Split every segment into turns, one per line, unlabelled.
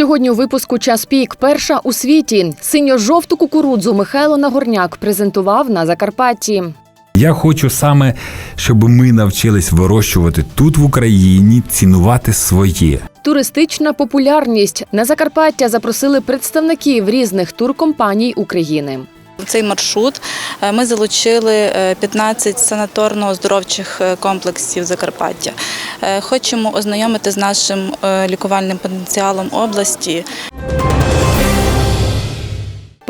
Сьогодні у випуску час пік. Перша у світі синьо-жовту кукурудзу Михайло Нагорняк презентував на Закарпатті.
Я хочу саме, щоб ми навчились вирощувати тут в Україні, цінувати своє.
Туристична популярність на Закарпаття запросили представників різних туркомпаній України.
Цей маршрут е, ми залучили е, 15 санаторно-оздоровчих е, комплексів Закарпаття. Е, Хочемо ознайомити з нашим е, лікувальним потенціалом області.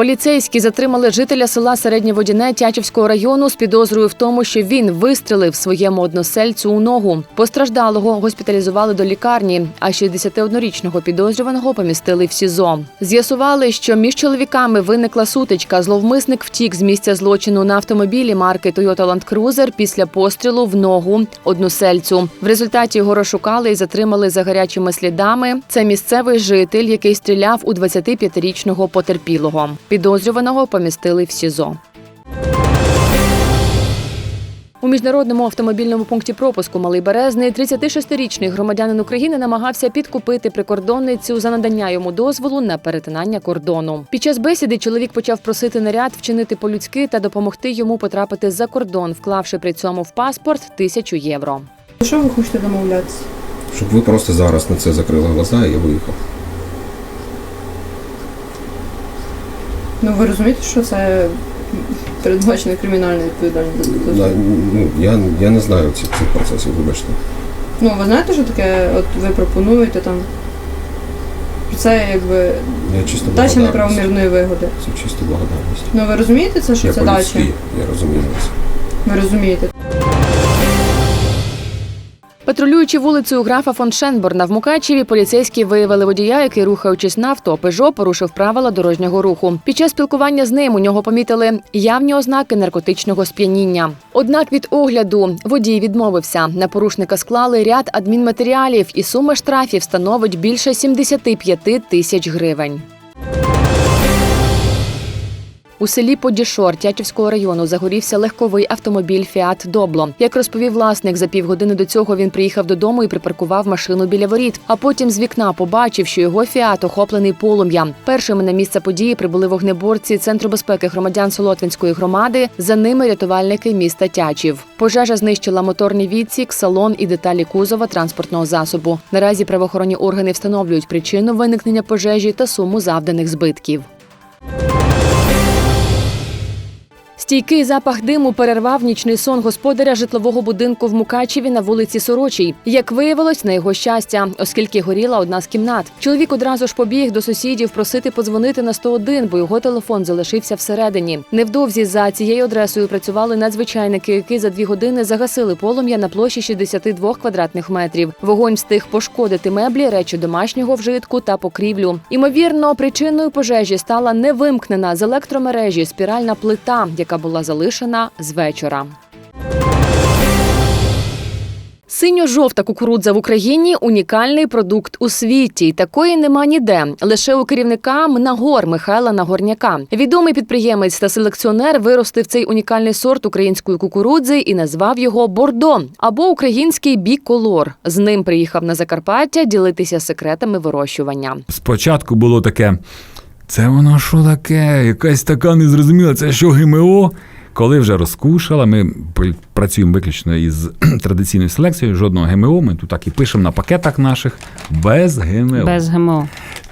Поліцейські затримали жителя села Середньоводяне Тячівського району з підозрою в тому, що він вистрелив своєму односельцю у ногу. Постраждалого госпіталізували до лікарні, а 61-річного підозрюваного помістили в СІЗО. З'ясували, що між чоловіками виникла сутичка. Зловмисник втік з місця злочину на автомобілі марки Toyota Land Cruiser після пострілу в ногу односельцю. В результаті його розшукали і затримали за гарячими слідами. Це місцевий житель, який стріляв у 25-річного потерпілого. Підозрюваного помістили в СІЗО. У міжнародному автомобільному пункті пропуску Малий Березний 36-річний громадянин України намагався підкупити прикордонницю за надання йому дозволу на перетинання кордону. Під час бесіди чоловік почав просити наряд вчинити по-людськи та допомогти йому потрапити за кордон, вклавши при цьому в паспорт тисячу євро.
Що ви хочете домовлятися?
Щоб ви просто зараз на це закрили глаза і я виїхав.
Ну ви розумієте, що це передбачено кримінальна відповідальність?
На- Ну, я, я не знаю цих, цих процесів, вибачте.
Ну ви знаєте, що таке? От ви пропонуєте там. Це якби
Я чисто
дача
благодарність.
неправомірної вигоди.
Це чисто благодарність.
Ну ви розумієте це, що
я
це
по-людськи,
дача?
я розумію вас.
Ви розумієте?
Патрулюючи вулицею графа фон Шенборна в Мукачеві, поліцейські виявили водія, який, рухаючись на авто Пежо, порушив правила дорожнього руху. Під час спілкування з ним у нього помітили явні ознаки наркотичного сп'яніння. Однак від огляду водій відмовився. На порушника склали ряд адмінматеріалів, і сума штрафів становить більше 75 тисяч гривень. У селі Подішор Тячівського району загорівся легковий автомобіль Фіат Добло. Як розповів власник, за півгодини до цього він приїхав додому і припаркував машину біля воріт. А потім з вікна побачив, що його фіат охоплений полум'ям. Першими на місце події прибули вогнеборці Центру безпеки громадян Солотвинської громади. За ними рятувальники міста Тячів. Пожежа знищила моторний відсік, салон і деталі кузова транспортного засобу. Наразі правоохоронні органи встановлюють причину виникнення пожежі та суму завданих збитків. Стійкий запах диму перервав нічний сон господаря житлового будинку в Мукачеві на вулиці Сорочій. Як виявилось, на його щастя, оскільки горіла одна з кімнат. Чоловік одразу ж побіг до сусідів просити подзвонити на 101, бо його телефон залишився всередині. Невдовзі за цією адресою працювали надзвичайники, які за дві години загасили полум'я на площі 62 квадратних метрів. Вогонь встиг пошкодити меблі, речі домашнього вжитку та покрівлю. Імовірно, причиною пожежі стала невимкнена з електромережі спіральна плита, яка була залишена з вечора. Синьо-жовта кукурудза в Україні унікальний продукт у світі. Такої нема ніде. Лише у керівника Мнагор Михайла Нагорняка. Відомий підприємець та селекціонер виростив цей унікальний сорт української кукурудзи і назвав його Бордо або український біколор. З ним приїхав на Закарпаття ділитися секретами вирощування.
Спочатку було таке. Це воно що таке? Якась така незрозуміла, це що ГМО? Коли вже розкушала, ми працюємо виключно із традиційною селекцією, жодного ГМО. Ми тут так і пишемо на пакетах наших без ГМО.
Без ГМО.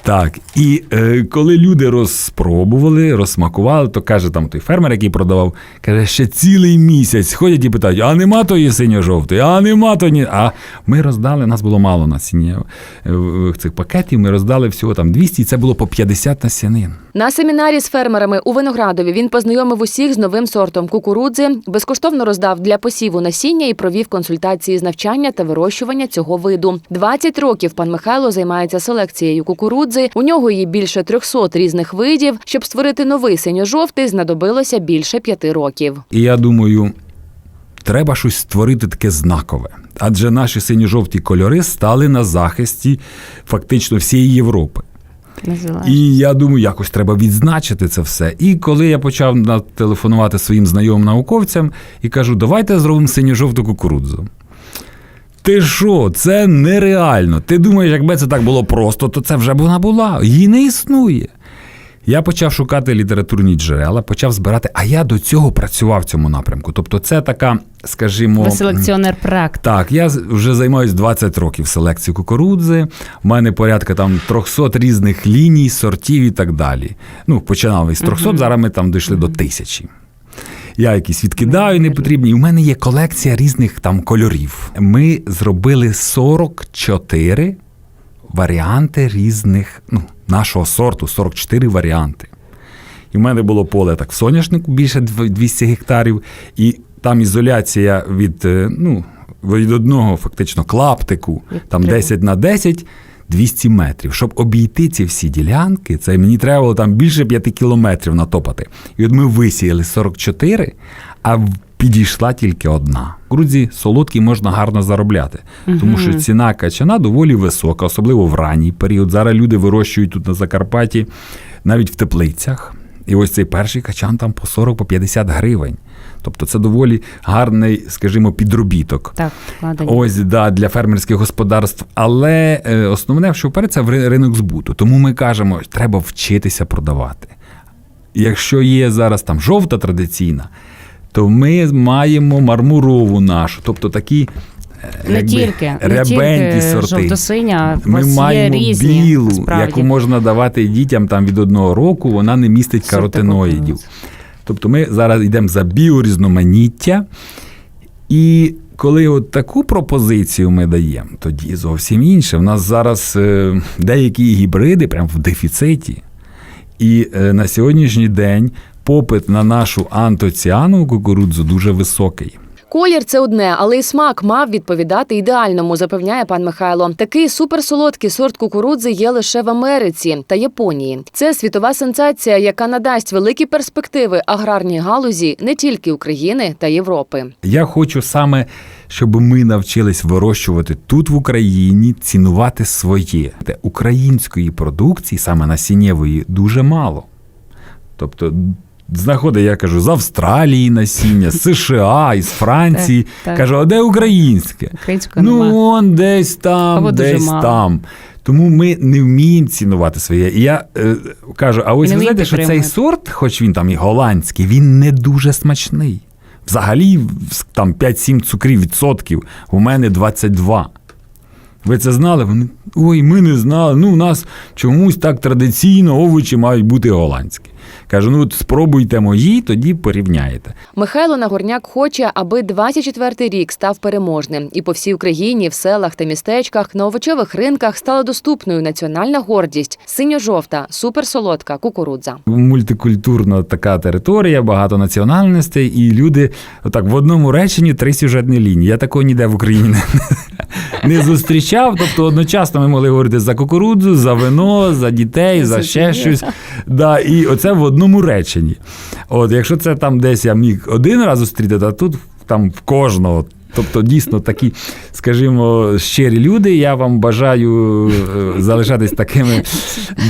Так, і е, коли люди розпробували, розсмакували, то каже там той фермер, який продавав, каже, ще цілий місяць ходять і питають, а нема тої синьо-жовтої, а нема то ні. А ми роздали, нас було мало насіння е, цих пакетів, ми роздали всього там 200, і це було по 50 насінин.
На семінарі з фермерами у Виноградові він познайомив усіх з новим сортом кукурудзи, безкоштовно роздав для посіву насіння і провів консультації з навчання та вирощування цього виду. 20 років пан Михайло займається селекцією кукурудзи. У нього є більше 300 різних видів. Щоб створити новий синьо-жовтий, знадобилося більше п'яти років.
І я думаю, треба щось створити таке знакове. Адже наші синьо-жовті кольори стали на захисті фактично всієї Європи.
Називаєш.
І я думаю, якось треба відзначити це все. І коли я почав телефонувати своїм знайомим науковцям і кажу, давайте зробимо синьо-жовту кукурудзу. Ти що, це нереально. Ти думаєш, якби це так було просто, то це вже б вона була. Її не існує. Я почав шукати літературні джерела, почав збирати, а я до цього працював в цьому напрямку. Тобто, це така, скажімо,
Ви селекціонер практик.
так, я вже займаюся 20 років селекцією кукурудзи. У мене порядка там 300 різних ліній, сортів і так далі. Ну, починали з 300, зараз ми там дійшли до тисячі. Я якісь відкидаю непотрібні. І в мене є колекція різних там кольорів. Ми зробили 44 варіанти різних, ну, нашого сорту, 44 варіанти. І в мене було поле так в соняшнику більше дв- 200 гектарів, і там ізоляція від, е, ну, від одного фактично клаптику, там 10 на 10, 200 метрів. Щоб обійти ці всі ділянки, це мені треба було там більше 5 кілометрів натопати. І от ми висіяли 44, а підійшла тільки одна. В Грузі солодкі можна гарно заробляти, тому що ціна качана доволі висока, особливо в ранній період. Зараз люди вирощують тут на Закарпатті, навіть в теплицях. І ось цей перший качан там по 40-50 гривень. Тобто це доволі гарний, скажімо, підробіток.
Так, вкладення.
Ось да, для фермерських господарств. Але е, основне, що вперед, це в ринок збуту. Тому ми кажемо, треба вчитися продавати. Якщо є зараз там жовта традиційна, то ми маємо мармурову нашу, тобто такі е,
Не
якби,
тільки, не тільки
сорти. Ми маємо
є різні,
білу,
справді.
яку можна давати дітям там від одного року, вона не містить каротиноїдів. Тобто ми зараз йдемо за біорізноманіття. І коли от таку пропозицію ми даємо, тоді зовсім інше. У нас зараз е, деякі гібриди прям в дефіциті. І е, на сьогоднішній день попит на нашу антоціанову кукурудзу дуже високий.
Колір це одне, але й смак мав відповідати ідеальному, запевняє пан Михайло. Такий суперсолодкий сорт кукурудзи є лише в Америці та Японії. Це світова сенсація, яка надасть великі перспективи аграрній галузі не тільки України та Європи.
Я хочу саме, щоб ми навчились вирощувати тут в Україні, цінувати своє. Де української продукції, саме насіннєвої, дуже мало. Тобто, знаходить, я кажу, з Австралії насіння, з США, із Франції.
Так.
Кажу, а де українське?
Українського
Ну,
нема.
он десь там,
Або дуже
десь
мало.
там. Тому ми не вміємо цінувати своє. І я е, кажу, а ось
Не
ви знаєте, що цей сорт, хоч він там і голландський, він не дуже смачний. Взагалі, в- там 5-7 цукрів відсотків, у мене 22. Ви це знали? Вони, ой, ми не знали. Ну, у нас чомусь так традиційно овочі мають бути голландські. Кажу, ну от спробуйте мої, тоді порівняєте.
Михайло Нагорняк хоче, аби 24-й рік став переможним, і по всій Україні, в селах та містечках, на овочевих ринках стала доступною національна гордість синьо-жовта, суперсолодка кукурудза.
Мультикультурна така територія, багато національностей, і люди отак в одному реченні три сюжетні лінії. Я такого ніде в Україні не, не зустрічав. Тобто одночасно ми могли говорити за кукурудзу, за вино, за дітей, за ще щось. Да, і оце в одному реченні. От, якщо це там десь я міг один раз зустріти, то тут там в кожного. Тобто, дійсно такі, скажімо, щирі люди. Я вам бажаю е, залишатись такими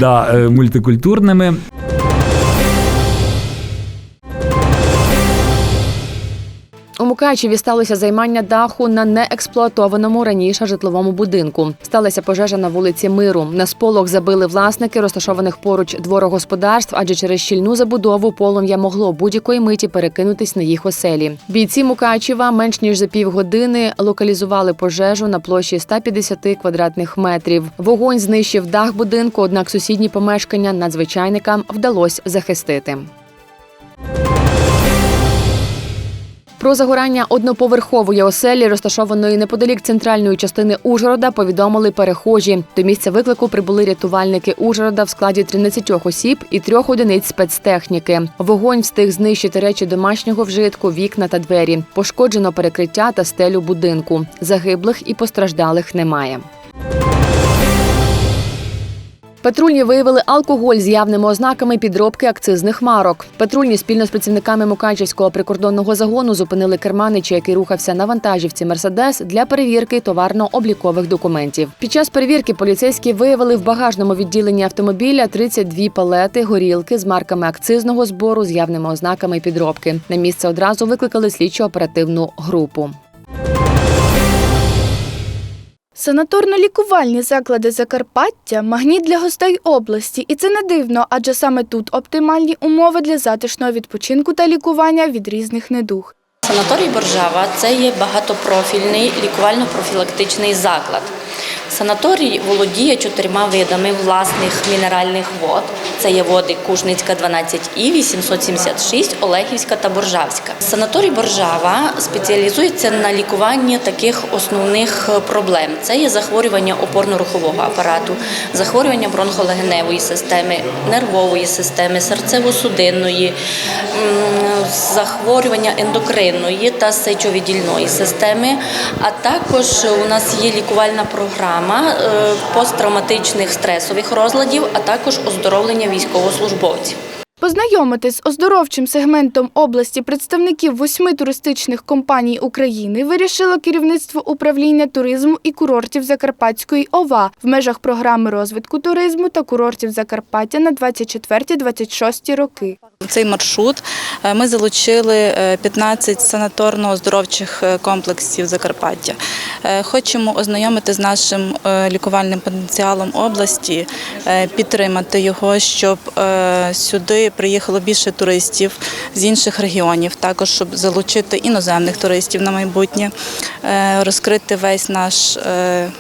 да, е, мультикультурними.
Мукачеві сталося займання даху на неексплуатованому раніше житловому будинку. Сталася пожежа на вулиці Миру. На сполох забили власники розташованих поруч дворогосподарств, адже через щільну забудову полум'я могло будь-якої миті перекинутись на їх оселі. Бійці Мукачева менш ніж за півгодини локалізували пожежу на площі 150 квадратних метрів. Вогонь знищив дах будинку, однак сусідні помешкання надзвичайникам вдалося захистити. Про загорання одноповерхової оселі, розташованої неподалік центральної частини Ужгорода, повідомили перехожі. До місця виклику прибули рятувальники Ужгорода в складі 13 осіб і трьох одиниць спецтехніки. Вогонь встиг знищити речі домашнього вжитку, вікна та двері. Пошкоджено перекриття та стелю будинку. Загиблих і постраждалих немає. Патрульні виявили алкоголь з явними ознаками підробки акцизних марок. Патрульні спільно з працівниками Мукачівського прикордонного загону зупинили керманича, який рухався на вантажівці Мерседес для перевірки товарно-облікових документів. Під час перевірки поліцейські виявили в багажному відділенні автомобіля 32 палети горілки з марками акцизного збору з явними ознаками підробки. На місце одразу викликали слідчо-оперативну групу.
Санаторно-лікувальні заклади Закарпаття магніт для гостей області, і це не дивно, адже саме тут оптимальні умови для затишного відпочинку та лікування від різних недуг.
Санаторій Боржава це є багатопрофільний лікувально-профілактичний заклад. Санаторій володіє чотирма видами власних мінеральних вод. Це є води Кужницька 12 і 876, Олегівська та Боржавська. Санаторій Боржава спеціалізується на лікуванні таких основних проблем: це є захворювання опорно-рухового апарату, захворювання бронхолегеневої системи, нервової системи, серцево-судинної, захворювання ендокринної та сечовіддільної системи. А також у нас є лікувальна програма е, посттравматичних стресових розладів, а також оздоровлення військовослужбовців.
Познайомитись з оздоровчим сегментом області представників восьми туристичних компаній України вирішило керівництво управління туризму і курортів Закарпатської ОВА в межах програми розвитку туризму та курортів Закарпаття на 24-26 роки.
Цей маршрут е, ми залучили е, 15 санаторно-оздоровчих е, комплексів Закарпаття. Е, Хочемо ознайомити з нашим е, лікувальним потенціалом області, е, підтримати його, щоб е, сюди приїхало більше туристів з інших регіонів, також щоб залучити іноземних туристів на майбутнє, е, розкрити весь наш е,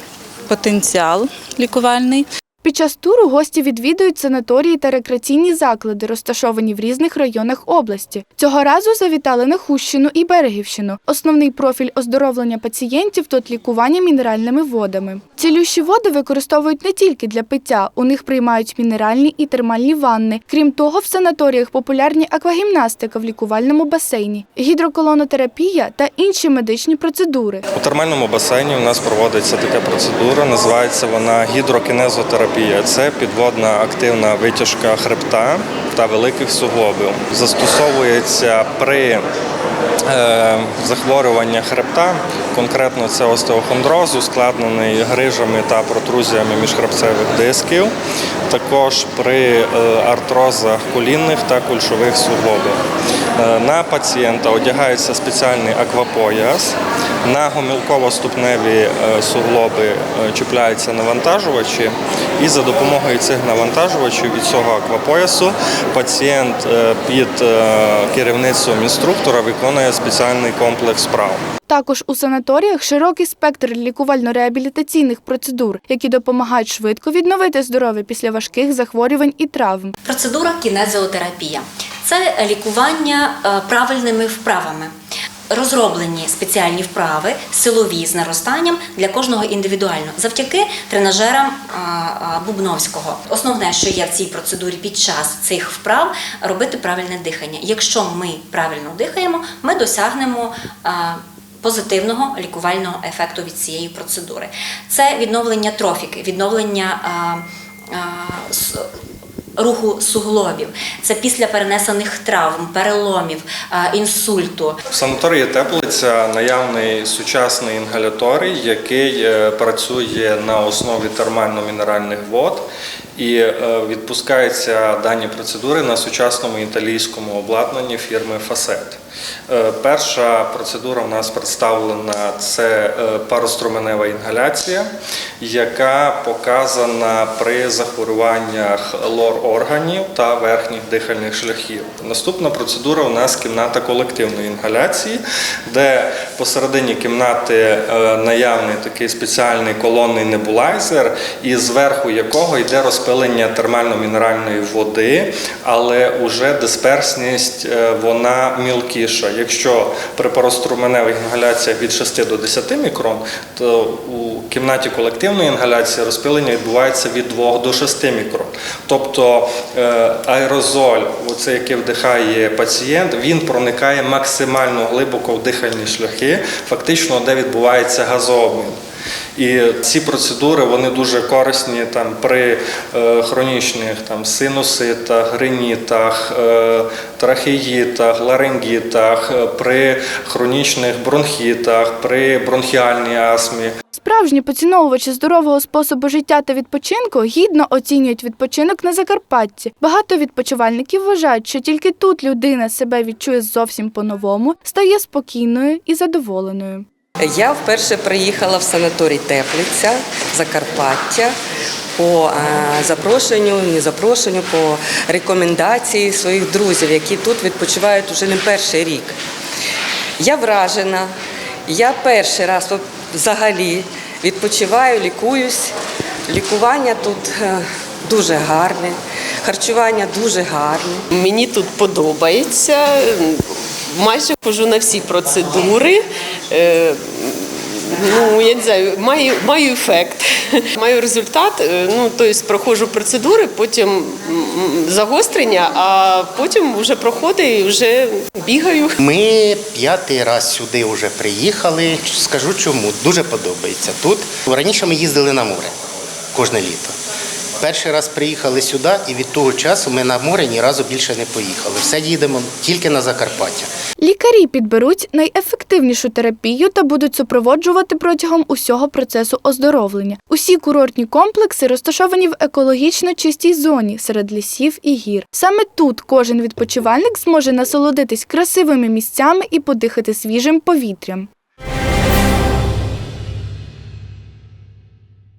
потенціал лікувальний.
Під час туру гості відвідують санаторії та рекреаційні заклади, розташовані в різних районах області. Цього разу завітали на Хущину і Берегівщину. Основний профіль оздоровлення пацієнтів тут лікування мінеральними водами. Цілющі води використовують не тільки для пиття, у них приймають мінеральні і термальні ванни. Крім того, в санаторіях популярні аквагімнастика в лікувальному басейні, гідроколонотерапія та інші медичні процедури.
У термальному басейні у нас проводиться така процедура, називається вона гідрокінезотерапія. Це підводна активна витяжка хребта та великих суглобів. Застосовується при е, захворюванні хребта, конкретно це остеохондроз, ускладнений грижами та протрузіями міжхребцевих дисків, також при е, артрозах колінних та кульшових суглобів. Е, На пацієнта одягається спеціальний аквапояс. На гомілково-ступневі суглоби чіпляються навантажувачі, і за допомогою цих навантажувачів від цього аквапоясу пацієнт е, під е, керівництвом інструктора виконує спеціальний комплекс вправ.
Також у санаторіях широкий спектр лікувально-реабілітаційних процедур, які допомагають швидко відновити здоров'я після важких захворювань і травм.
Процедура кінезіотерапія це лікування е, правильними вправами. Розроблені спеціальні вправи, силові з наростанням для кожного індивідуально, завдяки тренажерам Бубновського. Основне, що є в цій процедурі під час цих вправ, робити правильне дихання. Якщо ми правильно дихаємо, ми досягнемо. Позитивного лікувального ефекту від цієї процедури. Це відновлення трофіки, відновлення а, а, руху суглобів. Це після перенесених травм, переломів, інсульту.
В санаторії Теплиця наявний сучасний інгаляторій, який е, працює на основі термально-мінеральних вод і відпускається відпускаються дані процедури на сучасному італійському обладнанні фірми Фасет. Е, Перша процедура у нас представлена це е, пароструменева інгаляція, яка показана при захворюваннях лор-органів та верхніх дихальних шляхів. Наступна процедура у нас кімната колективної інгаляції, де посередині кімнати е, наявний такий спеціальний колонний небулайзер, і зверху якого йде розпилення термально-мінеральної води, але уже дисперсність вона мілкіша. Якщо при пароструменевих інгаляціях від 6 до 10 мікрон, то у кімнаті колективної інгаляції розпилення відбувається від 2 до 6 мікрон. Тобто е, аерозоль, оце, який вдихає пацієнт, він проникає максимально глибоко в дихальні шляхи, фактично, де відбувається газообмін. І ці процедури вони дуже корисні там при е, хронічних там синуситах, гринітах, е, трахеїтах, ларингітах, е, при хронічних бронхітах, при бронхіальній астмі.
Справжні поціновувачі здорового способу життя та відпочинку гідно оцінюють відпочинок на Закарпатті. Багато відпочивальників вважають, що тільки тут людина себе відчує зовсім по-новому, стає спокійною і задоволеною.
Я вперше приїхала в санаторій Теплиця, Закарпаття по запрошенню, не запрошенню, по рекомендації своїх друзів, які тут відпочивають уже не перший рік. Я вражена. Я перший раз взагалі відпочиваю, лікуюсь. Лікування тут е, дуже гарне, харчування дуже гарне.
Мені тут подобається. Майже ходжу на всі процедури. Е, Ну, я не знаю, маю, маю ефект, маю результат. Е, Ну, тобто проходжу процедури, потім загострення, а потім вже проходить і вже бігаю.
Ми п'ятий раз сюди вже приїхали. Скажу чому. Дуже подобається тут. Раніше ми їздили на море кожне літо. Перший раз приїхали сюди, і від того часу ми на море ні разу більше не поїхали. Все їдемо тільки на Закарпаття.
Лікарі підберуть найефективнішу терапію та будуть супроводжувати протягом усього процесу оздоровлення. Усі курортні комплекси розташовані в екологічно чистій зоні серед лісів і гір. Саме тут кожен відпочивальник зможе насолодитись красивими місцями і подихати свіжим повітрям.